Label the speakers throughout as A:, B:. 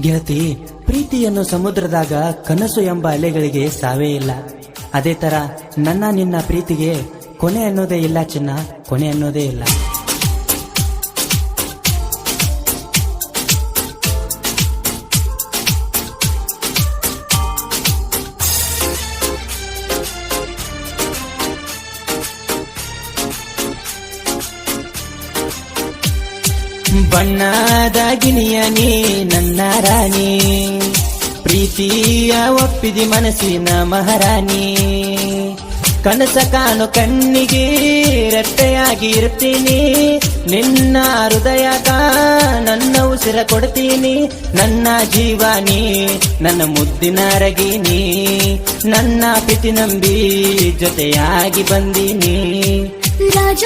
A: ಗೆಳತಿ, ಪ್ರೀತಿಯನ್ನು ಸಮುದ್ರದಾಗ ಕನಸು ಎಂಬ ಅಲೆಗಳಿಗೆ ಸಾವೇ ಇಲ್ಲ. ಅದೇ ತರ ನನ್ನ ನಿನ್ನ ಪ್ರೀತಿಗೆ ಕೊನೆ ಅನ್ನೋದೇ ಇಲ್ಲ ಚಿನ್ನ, ಕೊನೆ ಅನ್ನೋದೇ ಇಲ್ಲ. ಬಣ್ಣದ ಗಿಣಿಯ ನೀ, ನನ್ನ ರಾಣಿ. ಪ್ರೀತಿಯ ಒಪ್ಪಿದಿ ಮನಸ್ಸಿನ ಮಹಾರಾಣಿ. ಕನಸ ಕಾಣು ಕಣ್ಣಿಗೆ, ರೆಪ್ಪೆಯಾಗಿ ಇರ್ತೀನಿ ನಿನ್ನ ಹೃದಯದ ನನ್ನ ಉಸಿರ ಕೊಡ್ತೀನಿ. ನನ್ನ ಜೀವಾನಿ, ನನ್ನ ಮುದ್ದಿನ ರಗಿನಿ. ನನ್ನ ಪ್ರೀತಿ ನಂಬಿ ಜೊತೆಯಾಗಿ ಬಂದೀನಿ.
B: ರಾಜ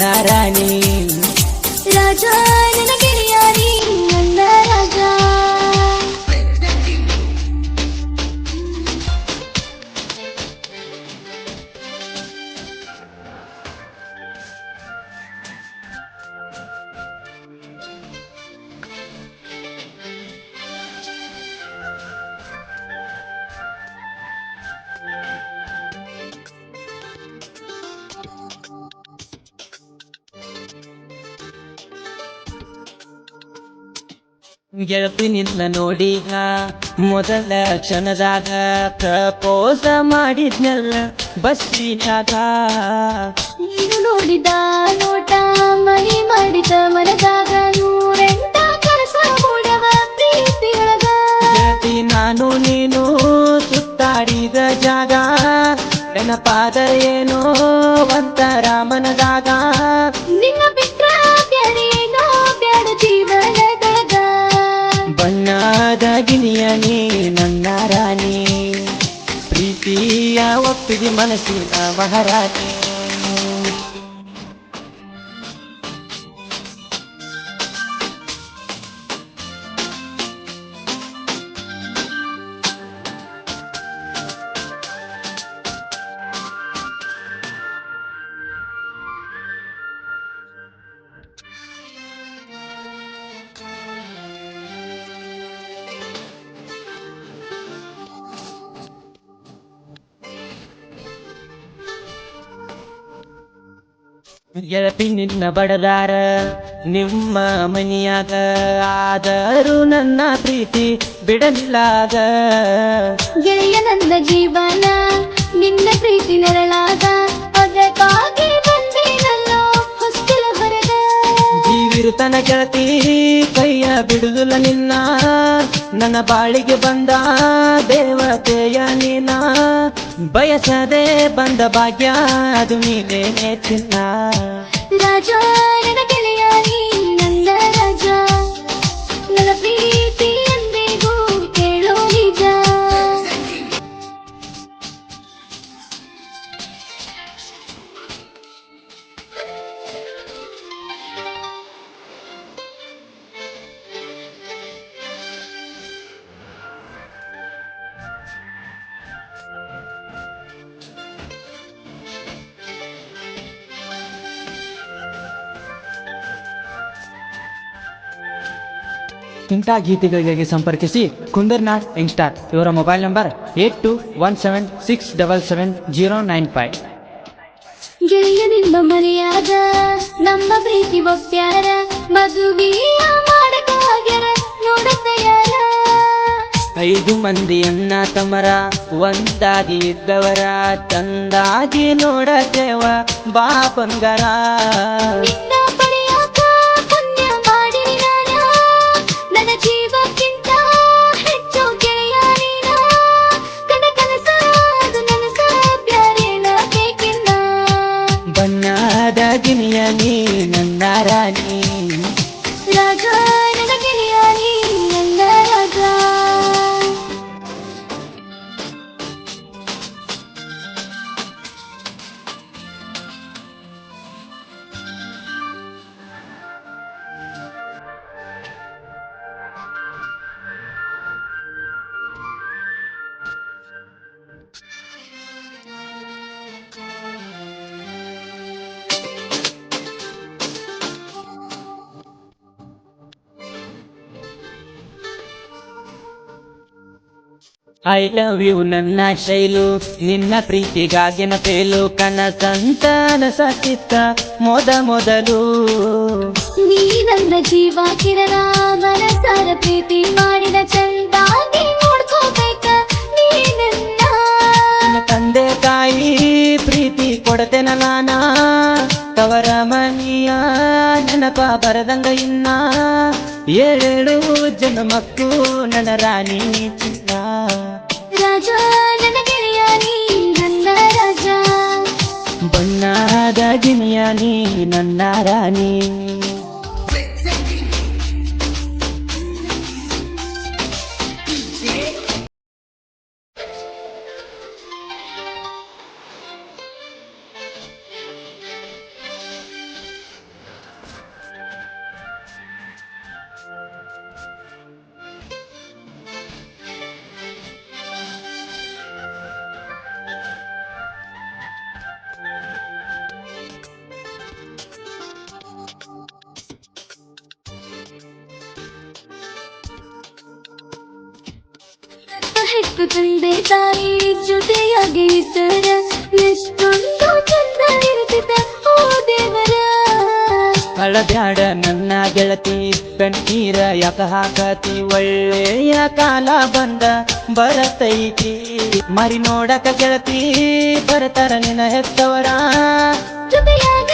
B: ನನ್ನ
A: ಗೆಳತಿ ನಿನ್ನ ನೋಡೀಗ ಮೊದಲ ಕ್ಷಣದಾಗ ಪ್ರಪೋಸ ಮಾಡಿದ್ನಲ್ಲ ಬಸ್ಸಿನಾಗ.
B: ನೀನು ನೋಡಿದ ನೋಟ ಮನಿ ಮಾಡಿದ ಮನದಾಗ ನೂರೆಂಟ ಕನಸ ಮೂಡವ ಪ್ರೀತಿಯೊಳಗ.
A: ಗೆಳತಿ ನಾನು ನೀನು ಸುತ್ತಾಡಿದ ಜಾಗ ನೆನಪಾದ ಏನೋ ಒಂತರ ಮನದಾಗ
B: ನಿನ್ನ
A: ಬಣ್ಣದ ಗಿಣಿಯ ನೀ ನನ್ನ ರಾಣಿ. ಪ್ರೀತಿಯ ಒಪ್ಪಿದಿ ಮನಸ್ಸಿನ ಮಹಾರಾಣಿ ಗೆಳತಿ ನಿನ್ನ ಬಡದಾರ ನಿಮ್ಮ ಮನಿಯಾಗ ಆದರೂ ನನ್ನ ಪ್ರೀತಿ ಬಿಡಲಾಗ
B: ಗೆಳೆಯ ನನ್ನ ಜೀವನ ನಿನ್ನ ಪ್ರೀತಿ ನೆರಳಾಗ ಅದಕ್ಕಾಗಿ ಬಂದೇನಲ್ಲೋ ಹೊಸ್ತಿಲ ಹೊರಗ.
A: ಜೀವಿರುತನ ಗೆಳತಿ ಕೈಯ ಬಿಡುದಿಲ್ಲ ನಿನ್ನ. ನನ್ನ ಬಾಳಿಗೆ ಬಂದ ದೇವತೆಯ ನೀನ ಬಯಸದೆ ಬಂದ ಭಾಗ್ಯ ಅದು ನೀನೇನೆ ಚಿನ್ನ
B: ರಾಜ
A: ಇಂಥ ಗೀತೆಗಳಿಗೆ ಸಂಪರ್ಕಿಸಿ ಕುಂದರ್ನಾಥ್ ಯಂಗ್ಸ್ಟಾರ್ ಇವರ mobile number eight two one seven six double seven zero nine five.
B: ಗೆಳೆಯ ನಿಮ್ಮ ಮನೆಯಾಗ ನಮ್ಮ ಪ್ರೀತಿ ಒಪ್ಪ್ಯಾರ ಮದುವೆಯ ಮಾಡಕಾಗ್ಯರ ನೋಡ ತಯಾರ
A: ಐದು ಮಂದಿ ತಮರ ತಮ್ಮರ ಒಂದಾಗಿ ಇದ್ದವರ ತಂದಾಗಿ ನೋಡತೇವ ಬಾ ಬಂಗಾರ ಐ ಲವ್ ಯು ನನ್ನ ಶೈಲು ನಿನ್ನ ಪ್ರೀತಿಗಾಗಿನ ಪೇಲು. ಕನಸಂತಾನ ಸತ್ತಿತ್ತ ಮೊದ ಮೊದಲು.
B: ನೀ ನನ್ನ ಜೀವ ಕಿರಣ ಮನಸಾರ ಪ್ರೀತಿ ಮಾಡಿದ ಚಂದಾಗಿ ನೋಡ್ಕೋಬೇಕ ನೀ ನನ್ನ
A: ತಂದೆ ತಾಯಿ ಪ್ರೀತಿ ಕೊಡತೆನ ನಾನ. ತವರ ಮನಿಯ ನೆನಪ ಬರದಂಗ ಇನ್ನ. ಏಳೇಳು ಜನ್ಮಕ್ಕೂ ನನ್ನ ರಾಣಿ ಚಿನ್ನ.
B: ರಾಜ ನನ್ನ ಗೆಳೆಯ ನೀ ನನ್ನ ರಾಜ.
A: ಬಣ್ಣದ ಗಿಣಿಯ ನೀ ನನ್ನ ರಾಣಿ.
B: ಹೆತ್ತು ತಂದೆ ತಾಯಿ ಜೊತೆಯಾಗಿ ಇದ್ದರ ಎಷ್ಟೊಂದು ಚಂದ ಇರುತ್ತಿದ್ದ ಓ ದೇವರ.
A: ಕಳಬ್ಯಾಡ ನನ್ನ ಗೆಳತಿ ಕಣ್ಣೀರ ಯಾಕ ಹಾಕತಿ? ಒಳ್ಳೆಯ ಕಾಲ ಬಂದ ಬರತೈತಿ. ಮರಿ ನೋಡಕ ಗೆಳತಿ ಬರತಾರ ನಿನ್ನ ಹೆತ್ತವರ.
B: ಜೊತೆಯಾಗಿ